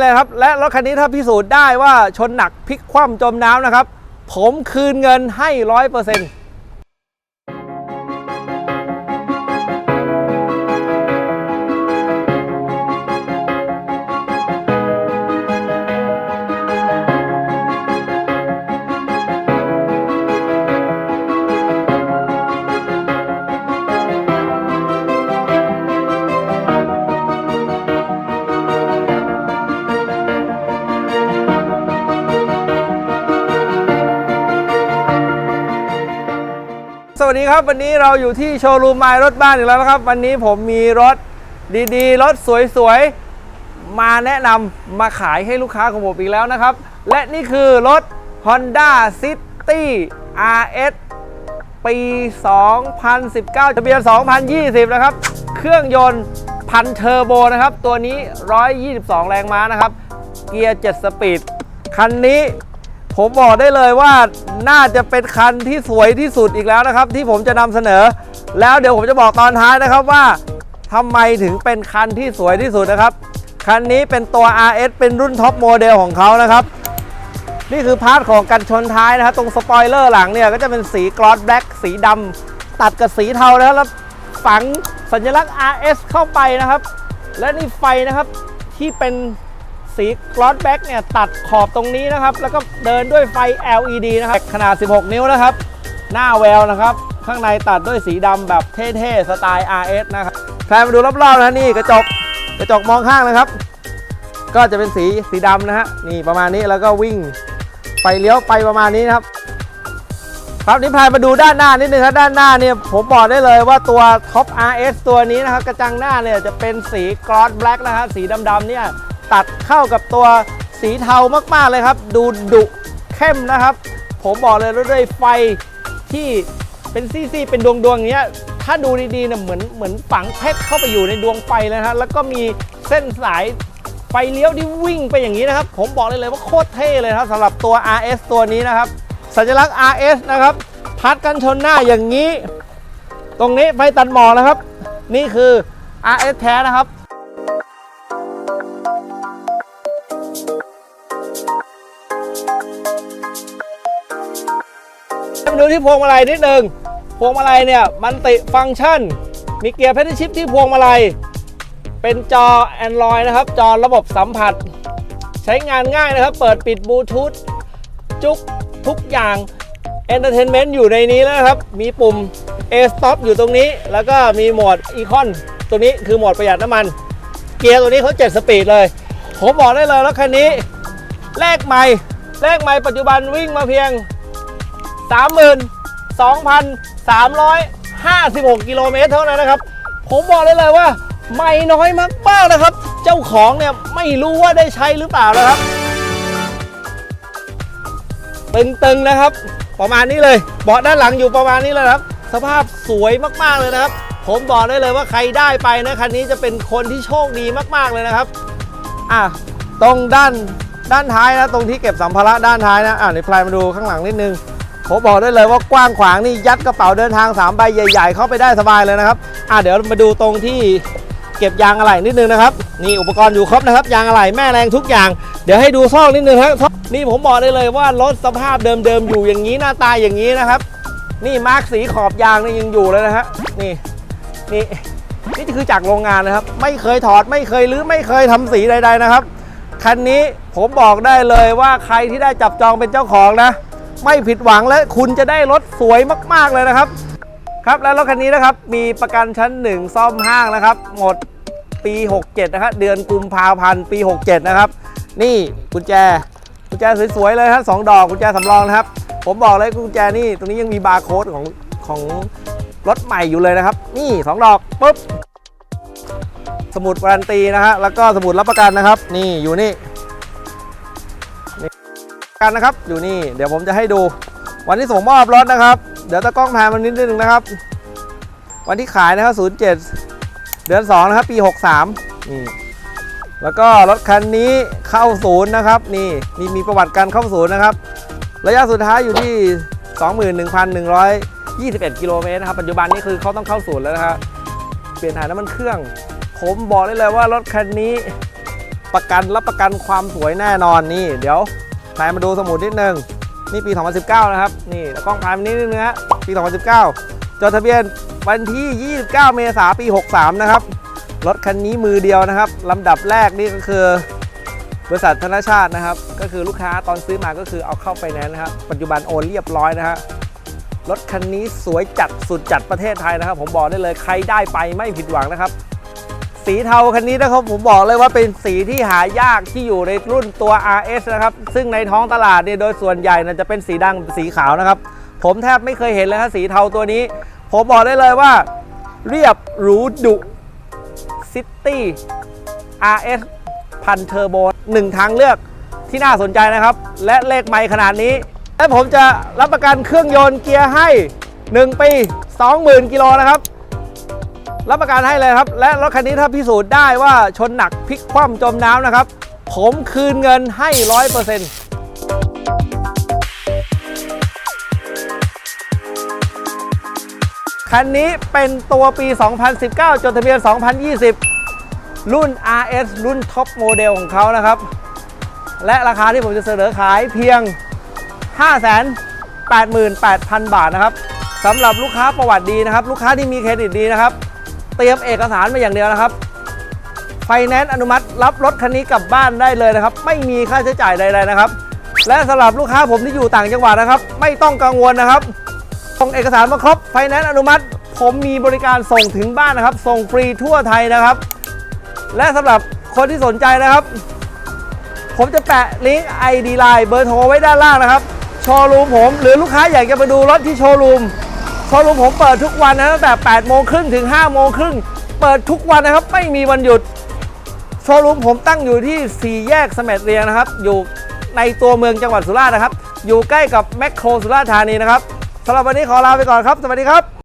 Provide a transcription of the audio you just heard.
เลยครับ และรถคันนี้ถ้าพิสูจน์ได้ว่าชนหนักพลิกคว่ำจมน้ำนะครับ ผมคืนเงินให้ร้อยเปอร์เซ็นต์ ครับวันนี้เราอยู่ที่โชว์รูมไมล์รถบ้านอีกแล้วนะครับ วันนี้ผมมีรถดีๆ รถสวยๆ มาแนะนำมาขายให้ลูกค้าของผมอีกแล้วนะครับ และนี่คือรถ Honda City RS ปี 2019 ทะเบียน 2020 นะครับ เครื่องยนต์พันเทอร์โบนะครับ ตัวนี้ 122 แรงม้านะครับ เกียร์ 7 สปีด คันนี้ ผมบอกได้เลยว่าน่าจะเป็นคันที่สวยที่สุดอีกแล้วนะครับ ที่ผมจะนำเสนอ แล้วเดี๋ยวผมจะบอกตอนท้ายนะครับว่าทำไมถึงเป็นคันที่สวยที่สุดนะครับ คันนี้เป็นตัว RS เป็นรุ่นท็อปโมเดลของเขานะครับ นี่คือพาร์ทของกันชนท้ายนะครับตรงสปอยเลอร์หลังเนี่ยก็จะเป็นสีกรอสแบล็กสีดำตัดกับสีเทานะครับแล้วฝังสัญลักษณ์ RS เข้าไปนะครับ และนี่ไฟนะครับที่เป็น สีกรอสแบ็กเนี่ยตัดขอบตรงนี้นะครับ แล้วก็เดินด้วยไฟ LED นะครับขนาด 16 นิ้วนะครับ หน้าแววนะครับ ข้างในตัดด้วยสีดำแบบเท่ๆ สไตล์ RS นะครับใครมาดูรอบๆนะนี่กระจกกระจกมองข้างนะครับ ก็จะเป็นสีสีดำนะฮะนี่ประมาณนี้แล้วก็วิ่งไฟเลี้ยวไปประมาณนี้นะครับครับนี่พายมาดูด้านหน้านิดนึงครับด้านหน้าเนี่ยผมบอกได้เลยว่าตัว Top RS ตัวนี้นะครับ กระจังหน้าเนี่ยจะเป็นสีกรอสแบล็กนะฮะสีดำๆเนี่ย ตัดเข้ากับตัวสีเทามากๆเลยครับ ดูดุเข้มนะครับ ผมบอกเลยว่าด้วยไฟที่เป็นซี่ๆเป็นดวงๆอย่างเงี้ยถ้าดูดีๆเนี่ยเหมือนเหมือนฝังเพชรเข้าไปอยู่ในดวงไฟเลยนะฮะแล้วก็มีเส้นสายไฟเลี้ยวที่วิ่งไปอย่างนี้นะครับ ผมบอกเลยเลยว่าโคตรเท่เลยครับสำหรับตัว RS ตัวนี้นะครับ สัญลักษณ์ RS นะครับ พัดกันชนหน้าอย่างนี้ ตรงนี้ไฟตัดหมอกนะครับ นี่คือ RS แท้นะครับ ดูที่พวงมาลัยนิดนึง พวงมาลัยเนี่ยมันติฟังก์ชัน มีเกียร์เพดชิปที่พวงมาลัย เป็นจอ Android นะครับ จอระบบสัมผัส ใช้งานง่ายนะครับ เปิดปิดบลูทูธจุกทุกอย่าง Entertainment อยู่ในนี้แล้วนะครับ มีปุ่ม A Stop อยู่ตรงนี้ แล้วก็มีโหมด Econ ตัวนี้คือโหมดประหยัดน้ำมัน เกียร์ตัวนี้เขา7สปีดเลย ผมบอกได้เลยแล้วคันนี้แลกใหม่แลกใหม่ปัจจุบันวิ่งมาเพียง 32,356 กิโลเมตรเท่านั้นนะครับ ผมบอกได้เลยว่า ไม่น้อยมากๆนะครับ เจ้าของเนี่ยไม่รู้ว่าได้ใช้หรือเปล่านะครับ ตึงๆนะครับ ประมาณนี้เลยเบาะด้านหลังอยู่ประมาณนี้เลยนะครับ สภาพสวยมากๆเลยนะครับ ผมบอกได้เลยว่าใครได้ไปนะคันนี้จะเป็นคนที่โชคดีมากๆเลยนะครับอะตรงด้านด้านท้ายนะตรงที่เก็บสัมภาระด้านท้ายนะอะในพลายมาดูข้างหลังนิดนึง ผมบอกได้เลยว่ากว้างขวางนี่ยัดกระเป๋าเดินทาง3ใบใหญ่ ๆ เข้าไปได้สบายเลยนะครับอะเดี๋ยวมาดูตรงที่เก็บยางอะไหล่นิดนึงนะครับนี่อุปกรณ์อยู่ครบนะครับยางอะไหล่แม่แรงทุกอย่าง เดี๋ยวให้ดูซอกนิดนึงครับนี่ผมบอกได้เลยว่ารถสภาพเดิมๆอยู่อย่างนี้หน้าตาอย่างนี้นะครับ นี่มาร์กสีขอบยางนี่ยังอยู่เลยนะฮะนี่นี่นี่คือจากโรงงานนะครับ ไม่เคยถอดไม่เคยรื้อไม่เคยทำสีใด ๆนะครับคันนี้ผมบอกได้เลยว่าใครที่ได้จับจองเป็นเจ้าของนะ ไม่ผิดหวังและคุณจะได้รถสวยมาก ๆ เลยนะครับ ครับแล้วรถคันนี้นะครับ มีประกันชั้น 1 ซ่อมห้างนะครับ หมดปี 67 นะครับ เดือนกุมภาพันธ์ปี 67 นะครับ นี่กุญแจกุญแจสวย ๆ เลยครับสองดอกกุญแจสำรองนะครับ ผมบอกเลยกุญแจนี่ตรงนี้ยังมีบาร์โค้ดของของรถใหม่อยู่เลยนะครับ นี่สองดอกปุ๊บสมุดการันตีนะฮะแล้วก็สมุดรับประกันนะครับ นี่อยู่นี่ กันนะครับ อยู่นี่เดี๋ยวผมจะให้ดู วันที่ส่งมอบรถนะครับ เดี๋ยวตะกล้องแพนมันนิดนึงนะครับ วันที่ขายนะครับ 07 เดือน 2 นะครับ ปี 63 นี่แล้วก็รถคันนี้เข้าศูนย์นะครับ นี่มีมีประวัติการเข้าศูนย์นะครับ ระยะสุดท้ายอยู่ที่ 21,121 กิโลเมตรนะครับ ปัจจุบันนี้คือเขาต้องเข้าศูนย์แล้วนะครับเปลี่ยนถ่ายน้ำมันเครื่อง ผมบอกได้เลยว่ารถคันนี้ประกันรับประกันความสวยแน่นอนนี่ เดี๋ยว พายมาดูสมุดนิดนึงนี่ปี 2019 นะครับ นี่กล้องพายมานิดนึงนะฮะปี 2019 จดทะเบียนวันที่ 29 เมษายนปี 63 นะครับ รถคันนี้มือเดียวนะครับลำดับแรกนี่ก็คือบริษัทธนชาตินะครับ ก็คือลูกค้าตอนซื้อมาก็คือเอาเข้าไฟแนนซ์นะครับปัจจุบันโอนเรียบร้อยนะฮะรถคันนี้สวยจัดสุดจัดประเทศไทยนะครับ ผมบอกได้เลยใครได้ไปไม่ผิดหวังนะครับ สีเทาคันนี้นะครับผมบอกเลยว่าเป็นสีที่หายากที่อยู่ในรุ่นตัว RS นะครับ ซึ่งในท้องตลาดเนี่ยโดยส่วนใหญ่นะจะเป็นสีดำสีขาวนะครับ ผมแทบไม่เคยเห็นเลยครับสีเทาตัวนี้ ผมบอกได้เลยว่า เรียบหรูดุซิตี้ RS พันเทอร์โบหนึ่งทางเลือกที่น่าสนใจนะครับ และเลขไม่ขนาดนี้ และผมจะรับประกันเครื่องยนต์เกียร์ให้ 1 ปี 20,000 กิโลนะครับ รับประกันให้เลยครับ และรถคันนี้ถ้าพิสูจน์ได้ว่าชนหนักพลิกคว่ำจมน้ำนะครับ ผมคืนเงินให้ร้อยเปอร์เซ็นต์คันนี้เป็นตัวปี 2019 จดทะเบียน 2020 รุ่น RS รุ่นท็อปโมเดลของเขานะครับ และราคาที่ผมจะเสนอขายเพียง 588,000 บาทนะครับสำหรับลูกค้าประวัติดีนะครับ ลูกค้าที่มีเครดิตดีนะครับ ตรียมเอกสารมาอย่างเดียวนะครับไฟแนนซ์อนุมัติรับรถคันนี้กลับบ้านได้เลยนะครับ ไม่มีค่าใช้จ่ายใดๆนะครับ และสำหรับลูกค้าผมที่อยู่ต่างจังหวัดนะครับ ไม่ต้องกังวลนะครับส่งเอกสารมาครบไฟแนนซ์อนุมัติ ผมมีบริการส่งถึงบ้านนะครับ ส่งฟรีทั่วไทยนะครับ และสำหรับคนที่สนใจนะครับ ผมจะแปะลิงก์ ID Line เบอร์โทรไว้ด้านล่างนะครับโชว์รูมผม หรือลูกค้าอยากจะไปดูรถที่โชว์รูม โชว์รูมผมเปิดทุกวันนะตั้งแต่8โมงครึ่งถึง5โมงครึ่งเปิดทุกวันนะครับ ไม่มีวันหยุด โชว์รูมผมตั้งอยู่ที่ 4 แยกสม็จเรียงนะครับ อยู่ในตัวเมืองจังหวัดสุราษฎร์นะครับ อยู่ใกล้กับแมคโครสุราษฎร์ธานีนะครับสำหรับวันนี้ขอลาไปก่อนครับ สวัสดีครับ